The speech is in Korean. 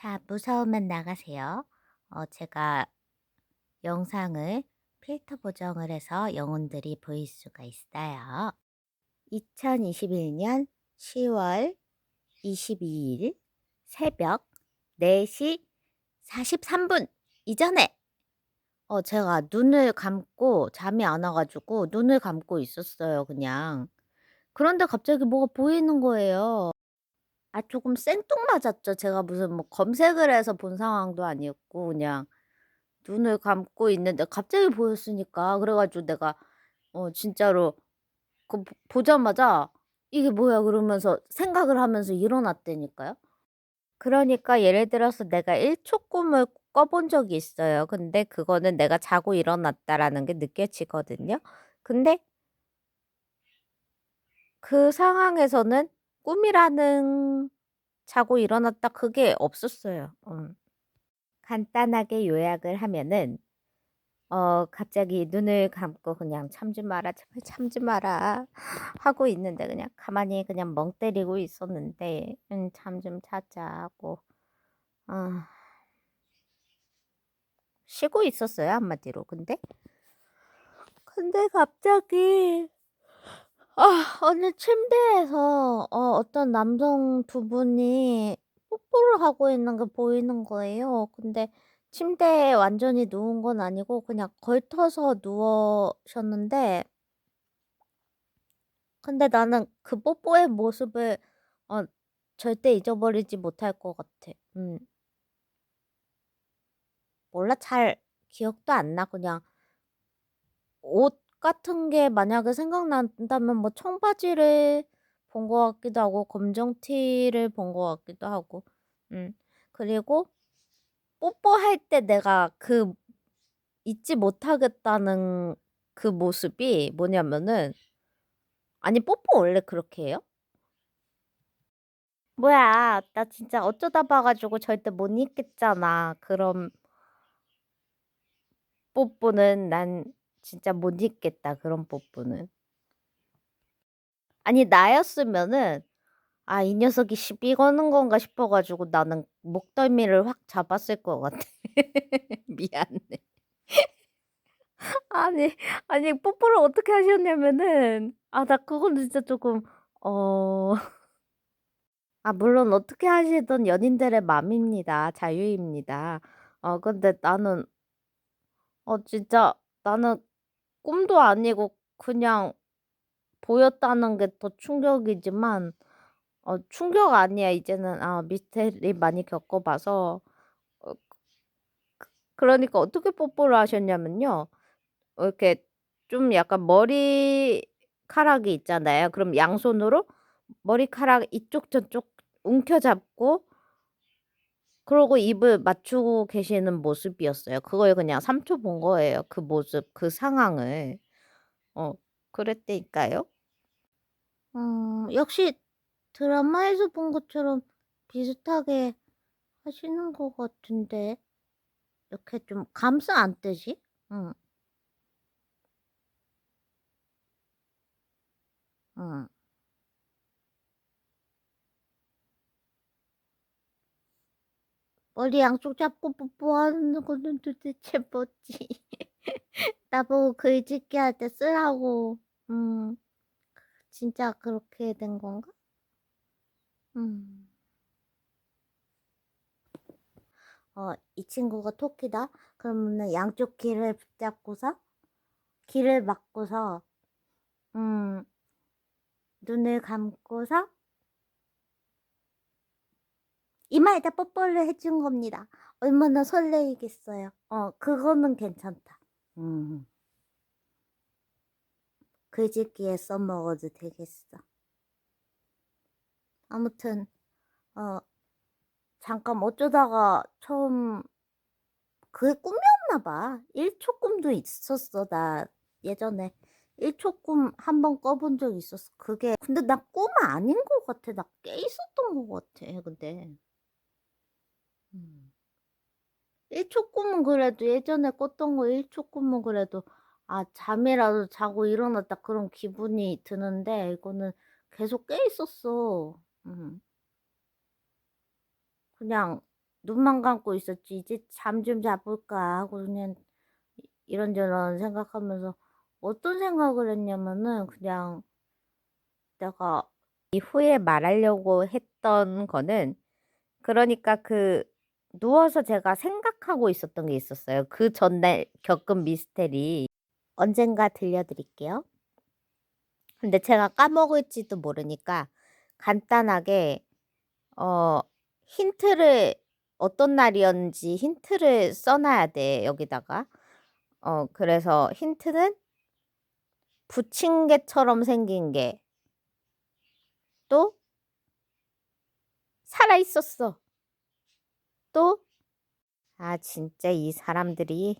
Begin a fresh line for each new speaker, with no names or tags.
자, 무서우면 나가세요. 어, 제가 영상을 필터 보정을 해서 영혼들이 보일 수가 있어요. 2021년 10월 22일 새벽 4시 43분 이전에 어, 제가 눈을 감고 잠이 안 와가지고 눈을 감고 있었어요, 그냥. 그런데 갑자기 뭐가 보이는 거예요. 아, 조금 생뚱맞았죠. 제가 무슨 뭐 검색을 해서 본 상황도 아니었고, 그냥 눈을 감고 있는데 갑자기 보였으니까. 그래 가지고 내가, 어, 진짜로, 그 보- 보자마자 이게 뭐야 그러면서 생각을 하면서 일어났다니까요. 그러니까 예를 들어서 내가 1 초 꿈을 꿔 본 적이 있어요. 근데 그거는 내가 자고 일어났다라는 게 느껴지거든요. 근데 그 상황에서는 꿈이라는 자고 일어났다 그게 없었어요. 음. 간단하게 요약을 하면은 어 갑자기 눈을 감고 그냥 '참지 마라. 제발 참지 마라.' 하고 있는데 그냥 가만히 그냥 멍 때리고 있었는데 음 '잠 좀 자자.' 하고 아 쉬고 있었어요 한마디로. 근데 근데 갑자기 아 어느 침대에서 어 어떤 남성 두 분이 뽀뽀를 하고 있는 게 보이는 거예요. 근데 침대에 완전히 누운 건 아니고 그냥 걸터서 누우셨는데 근데 나는 그 뽀뽀의 모습을 어 절대 잊어버리지 못할 것 같아. 음. 몰라 잘 기억도 안 나. 그냥 옷 같은 게 만약에 생각난다면 뭐 청바지를 본 것 같기도 하고 검정 티를 본 것 같기도 하고. 음. 그리고 뽀뽀할 때 내가 그 잊지 못하겠다는 그 모습이 뭐냐면은 아니 뽀뽀 원래 그렇게 해요? 뭐야. 나 진짜 어쩌다 봐 가지고 절대 못 잊겠잖아. 그런 뽀뽀는 난 진짜 못 잊겠다, 그런 뽀뽀는. 아니 나였으면은 '아 이 녀석이 시비 거는 건가?' 싶어 가지고 나는 목덜미를 확 잡았을 것 같아. 미안해. 아니, 아니 뽀뽀를 어떻게 하셨냐면은 아 나 그건 진짜 쪼끔 어아 물론 어떻게 하시든 연인들의 맘입니다. 자유입니다. 어 근데 나는 어 진짜 나는 꿈도 아니고 그냥 보였다는 게 더 충격이지만 어 충격 아니야 이제는 아 미스테리 많이 겪어 봐서 어 그러니까 어떻게 뽀뽀를 하셨냐면요. 어 이렇게 좀 약간 머리카락이 있잖아요. 그럼 양손으로 머리카락 이쪽 저쪽 움켜잡고 그러고 입을 맞추고 계시는 모습이었어요. 그걸 그냥 3 초 본 거예요, 그 모습, 그 상황을. 어 그랬다니까요. 음 역시 드라마에서 본 것처럼 비슷하게 하시는 것 같은데 이렇게 좀 감싸 안듯이? 응. 응. 머리 양쪽 잡고 뽀뽀하는 거는 도대체 뭐지? 나보고 글짓기 할 때 쓰라고. 음. 진짜 그렇게 된 건가? 음. 어, 이 친구가 토끼다? 그러면은 양쪽 귀를 붙잡고서, 귀를 막고서, 음, 눈을 감고서, 이마에다 뽀뽀를 해준 겁니다. 얼마나 설레이겠어요. 어, 그거는 괜찮다. 음. 글짓기에 써먹어도 되겠어. 아무튼, 어, 잠깐 어쩌다가 처음 그게 꿈이었나 봐. 1초 꿈도 있었어. 나 예전에 1초 꿈 한 번 꿔본 적 있었어. 그게 근데 나 꿈 아닌 것 같아. 나 깨 있었던 것 같아. 근데 음. 1초 꿈은 그래도 예전에 꿨던 거 1초 꿈은 그래도 아 잠이라도 자고 일어났다 그런 기분이 드는데 이거는 계속 깨 있었어. 음. 그냥 눈만 감고 있었지. 이제 잠 좀 자볼까 하고 그냥 이- 이런저런 생각하면서 어떤 생각을 했냐면은 그냥 내가 이후에 말하려고 했던 거는 그러니까 그 누워서 제가 생각하고 있었던 게 있었어요. 그 전날 겪은 미스테리 언젠가 들려드릴게요. 근데 제가 까먹을지도 모르니까 간단하게 어 힌트를 어떤 날이었는지 힌트를 써놔야 돼 여기다가 어 그래서 힌트는 부침개처럼 생긴 게 또 살아 있었어. 또? 아 진짜 이 사람들이